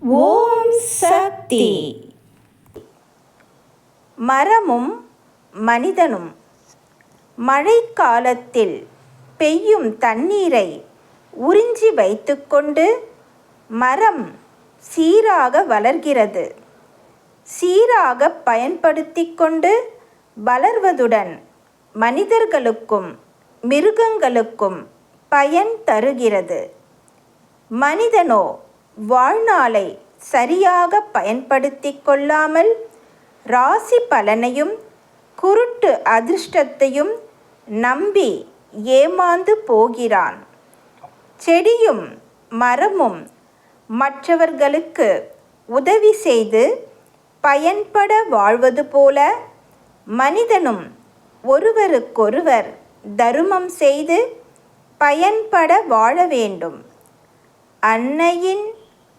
ஓம் சக்தி. மரமும் மனிதனும் மழைக்காலத்தில் பெய்யும் தண்ணீரை உறிஞ்சி வைத்துக்கொண்டு மரம் சீராக வளர்கிறது. சீராக பயன்படுத்தி கொண்டு வளர்வதுடன் மனிதர்களுக்கும் மிருகங்களுக்கும் பயன் தருகிறது. மனிதனோ வாழ்நாளை சரியாக பயன்படுத்தி கொள்ளாமல் ராசி பலனையும் குருட்டு அதிர்ஷ்டத்தையும் நம்பி ஏமாந்து போகிறான். செடியும் மரமும் மற்றவர்களுக்கு உதவி செய்து பயன்பட வாழ்வது போல மனிதனும் ஒருவருக்கொருவர் தருமம் செய்து பயன்பட வாழ வேண்டும். அன்னையின்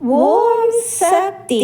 Om Shakti